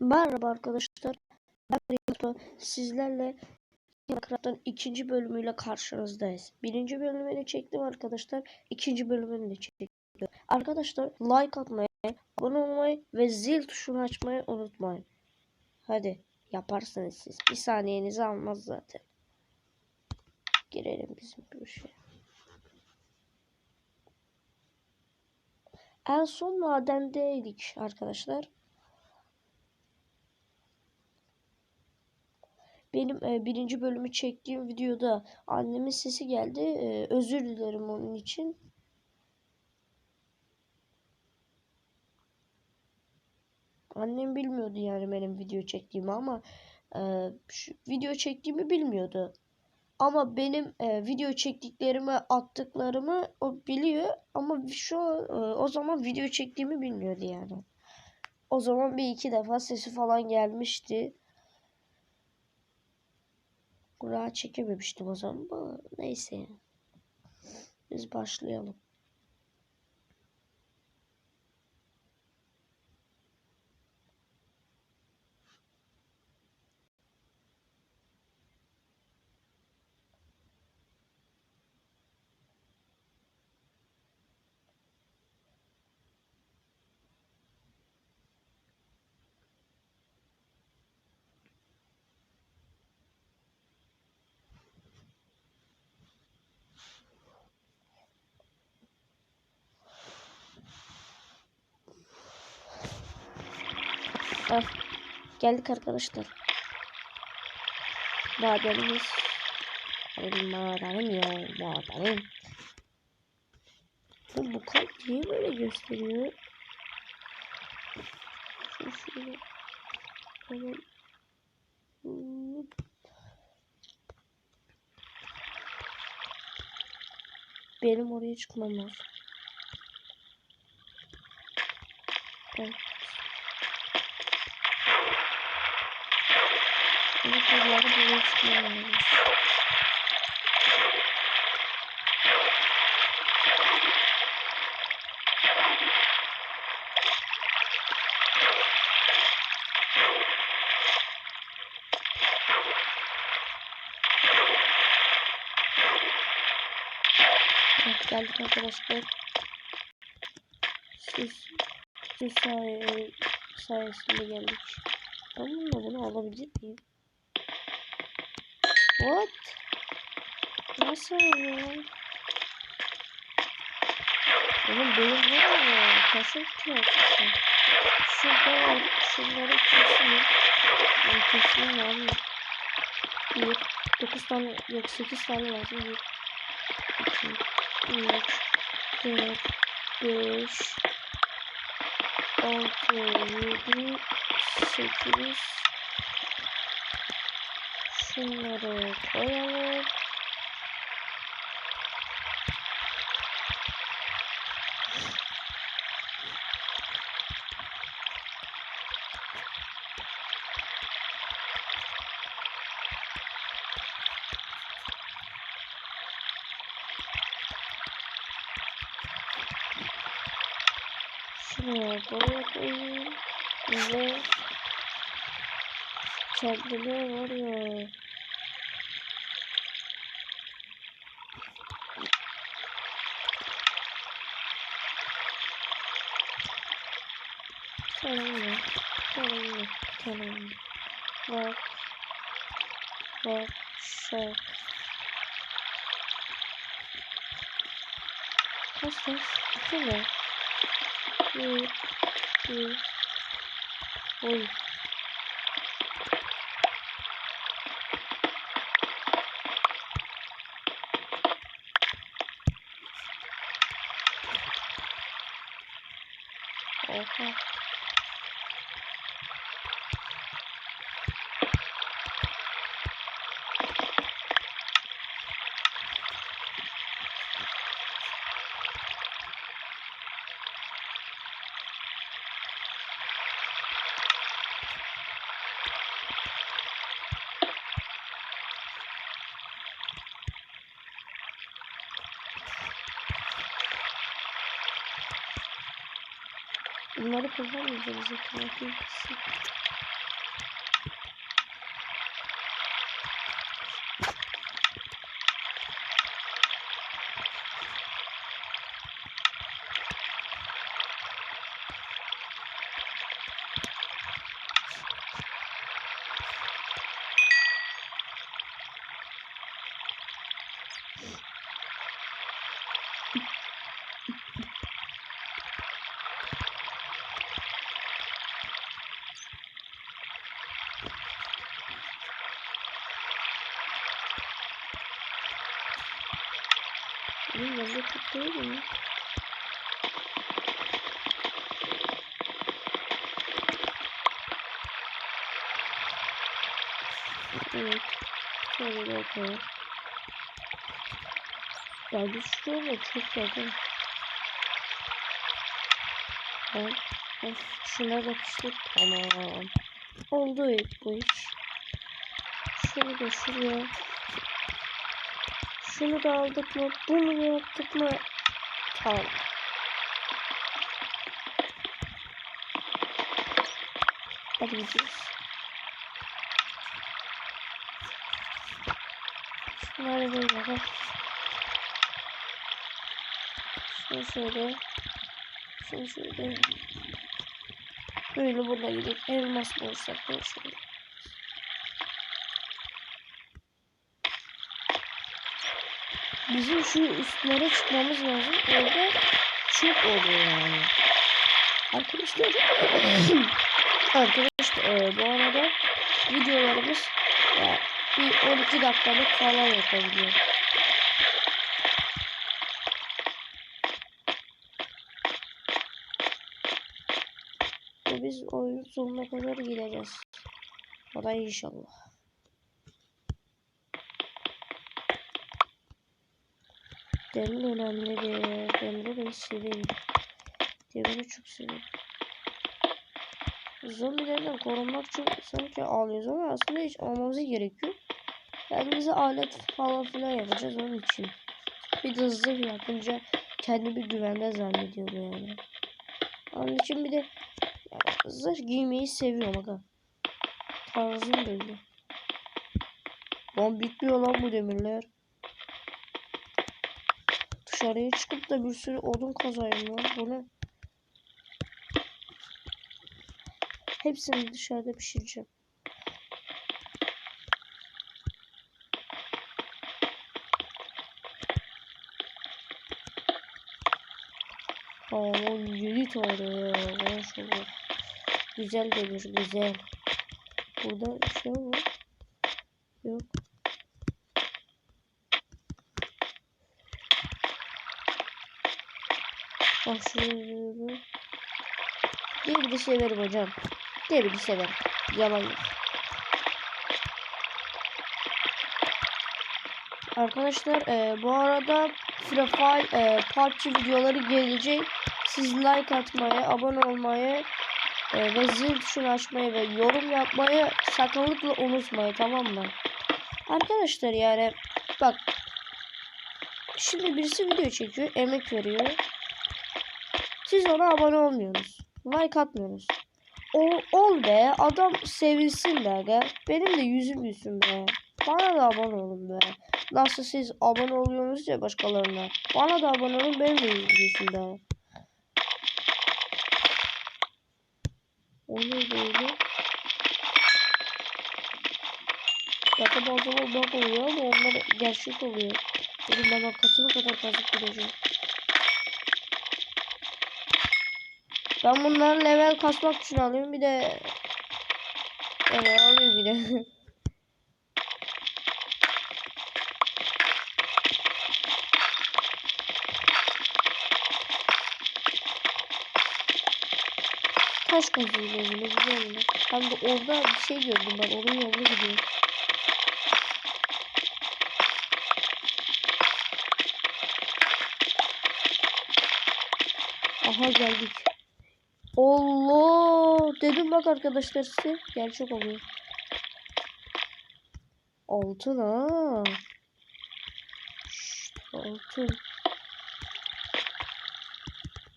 Merhaba arkadaşlar. Ben Ricardo. Sizlerle Minecraft'ın ikinci bölümüyle karşınızdayız. Birinci bölümünü çektim arkadaşlar. İkinci bölümünü de çektim. Arkadaşlar like atmayı, abone olmayı ve zil tuşunu açmayı unutmayın. Hadi yaparsınız siz. Bir saniyenizi almaz zaten. Girelim bizim bir şey. En son madendeydik arkadaşlar. Benim e, birinci bölümü çektiğim videoda annemin sesi geldi. E, özür dilerim onun için. Annem bilmiyordu yani benim video çektiğimi ama e, şu, video çektiğimi bilmiyordu. Ama benim e, video çektiklerimi attıklarımı o biliyor ama şu e, o zaman video çektiğimi bilmiyordu yani. O zaman bir iki defa sesi falan gelmişti. Kura çekememiştim o zaman. ama Neyse. Biz başlayalım. Ah, geldik arkadaşlar. Madenimiz. Benim madenim ya madenim. Bu, bu kalp niye böyle gösteriyor? Şu şöyle. Hop. Benim oraya çıkmam lazım. Evet. Bunu kullanıp buraya çıkmam lazım. Evet, geldik arkadaşlar. Siz, siz saye, sayesinde geldik. Ben bunu alabilir miyim? What? Nasıl ya? Oğlum benim var ya. Kaşım kıyafeti. Şurada var. Şunları. Ben keseyim var mı? Bir. Dokuz tane. Yok sekiz tane lazım. Bir. İki. Üç. Dört. Beş. Altı. Yedi. Sekiz. Şunları koyalım. Şuraya buraya koyayım. Ve kendime var ya. Tamam Tamam Tamam Bak. Bak. Şak. Kaç kaç? İki mi? Bir. Bir. Oy. Oha. Bunları kullanmayacağız. Yeah. Evet. Şöyle bakalım. Ya biz şuraya çok yakın. Ben, of, şuna da piştik. Tamam. Oldu bu iş. Şunu da şuraya. Şunu da aldık mı? Bunu da yaptık mı? Tamam. Hadi gidiyoruz. Şunları böyle bak. Şunu şöyle. Şunu şöyle. Böyle burada gidip elmas bulsak da şöyle. Bizim şu üstlere çıkmamız lazım. Orada çok oluyor yani. Arkadaşlar Arkadaşlar e, bu arada videolarımız ya, bir 12 dakikalık falan yapabiliyor. Ve biz oyun sonuna kadar gideceğiz. O da inşallah. Demir önemlidir. Demiri ben seviyorum. Demiri çok seviyorum. Zombilerden korunmak için sanki alıyoruz ama aslında hiç almamıza gerek. Yani bize alet falan filan yapacağız onun için. Bir de zırh yapınca kendimi güvende zannediyorum yani. Onun için bir de zırh giymeyi seviyorum aga. Tarzım böyle. Lan bitmiyor lan bu demirler. Dışarıya çıkıp da bir sürü odun kazayım lan. Bu ne? Hepsini dışarıda pişireceğim. 7 tane ya. Maşallah. Güzel demir, güzel. Burada bir şey var. Yok. Şuraya. Demiri severim hocam. Demiri severim. Yalan yok. Arkadaşlar e, bu arada Free Fire e, PUBG videoları gelecek. Siz like atmayı, abone olmayı e, ve zil tuşunu açmayı ve yorum yapmayı sakınlıkla unutmayın tamam mı? Arkadaşlar yani bak şimdi birisi video çekiyor, emek veriyor. Siz ona abone olmuyorsunuz. Like atmıyorsunuz. O, ol be adam sevilsin be aga. Benim de yüzüm gülsün be. Bana da abone olun be. Nasıl siz abone oluyorsunuz ya başkalarına. Bana da abone olun benim de yüzüm gülsün be. O ne böyle? Zaten zaman bak oluyor ama onlar gerçek oluyor. Benim ben arkasına kadar kazık gideceğim. Ben bunları level kasmak için alıyorum. Bir de evet alayım bir de. Taş kazıyor böyle güzel? Hem de orada bir şey gördüm ben onun yoluna gidiyorum. Aha geldik. Allah dedim bak arkadaşlar size gerçek oluyor. Altın ha. Şşt, altın.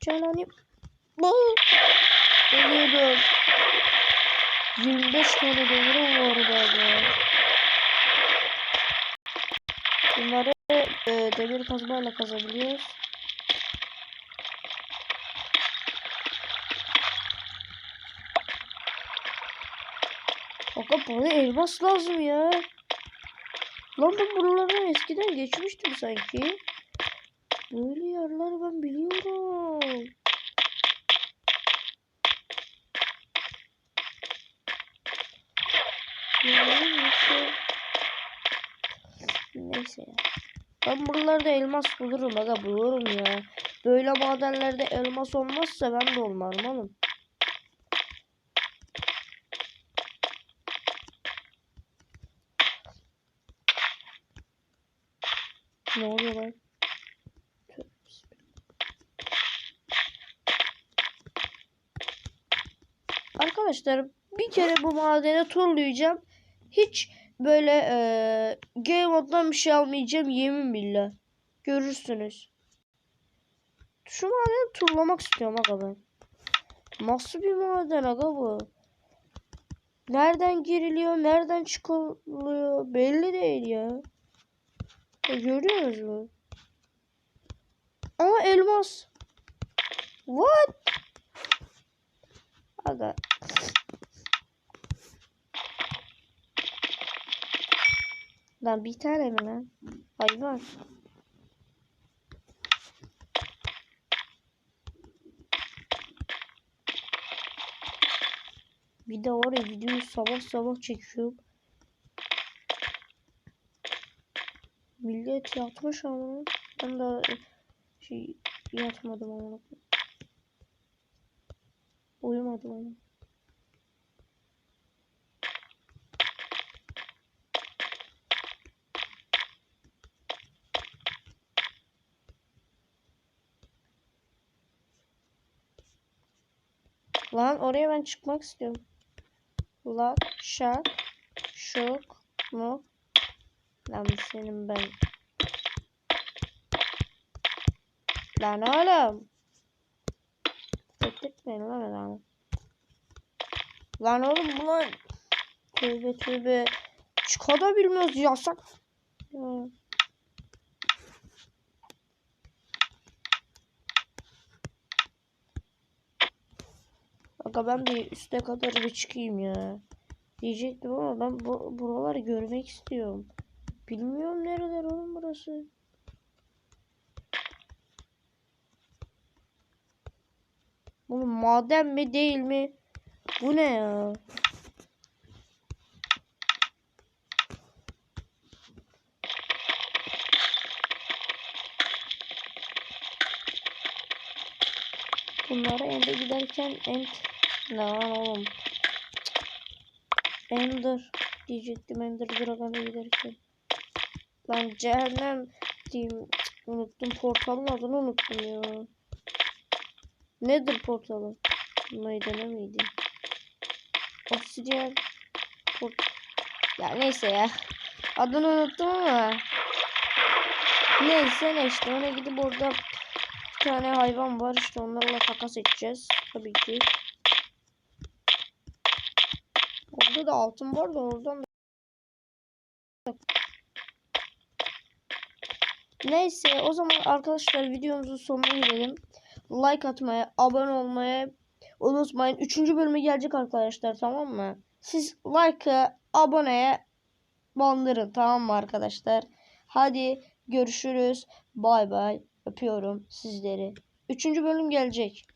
Canani. Bu. Ölüyordum. 25 tane demirim var galiba. Bunları e, demir kazmayla kazabiliyoruz. Fakat bana elmas lazım ya. Lan ben buraları eskiden geçmiştim sanki. Böyle yerler ben biliyorum. Ya, Neyse. Ya. Ben buralarda elmas bulurum aga bulurum ya. Böyle madenlerde elmas olmazsa ben de olmam oğlum. Ne oluyor lan? Arkadaşlar bir kere bu madene turlayacağım. Hiç böyle eee game moddan bir şey almayacağım yemin billah. Görürsünüz. Şu madeni turlamak istiyorum aga ben. Nasıl bir maden aga bu? Nereden giriliyor, nereden çıkılıyor belli değil ya. E, görüyoruz mu? Ama elmas. What? Aga. Lan bir tane mi lan? Hayvan. Bir de var ya videoyu sabah sabah çekiyorum. Millet yatmış ama ben de şey yatmadım ama uyumadım ama. Lan oraya ben çıkmak istiyorum. Lak, şak, şok, mu. Lan senin ben. Lan oğlum. Bekletmeyin lan adamı. Lan oğlum bunlar. Tövbe tövbe. Çıka bilmiyoruz yasak. Ya. Aga ben bir üste kadar bir çıkayım ya. Diyecektim ama ben bu buraları görmek istiyorum. Bilmiyorum nereler oğlum burası. Bu maden mi değil mi? Bu ne ya? Bunlara ende giderken end lan oğlum. Ender diyecektim Ender Dragon'a giderken. Lan cehennem diyeyim. Unuttum portalın adını unuttum ya. Nedir portalı? Meydana mıydı? Obsidian port ya neyse ya. Adını unuttum ama. Neyse ne işte ona gidip orada bir tane hayvan var işte onlarla takas edeceğiz. Tabii ki. Orada da altın var da oradan da Neyse o zaman arkadaşlar videomuzun sonuna gelelim. Like atmaya, abone olmaya unutmayın. Üçüncü bölümü gelecek arkadaşlar tamam mı? Siz like'ı, aboneye bandırın tamam mı arkadaşlar? Hadi görüşürüz. Bay bay. Öpüyorum sizleri. Üçüncü bölüm gelecek.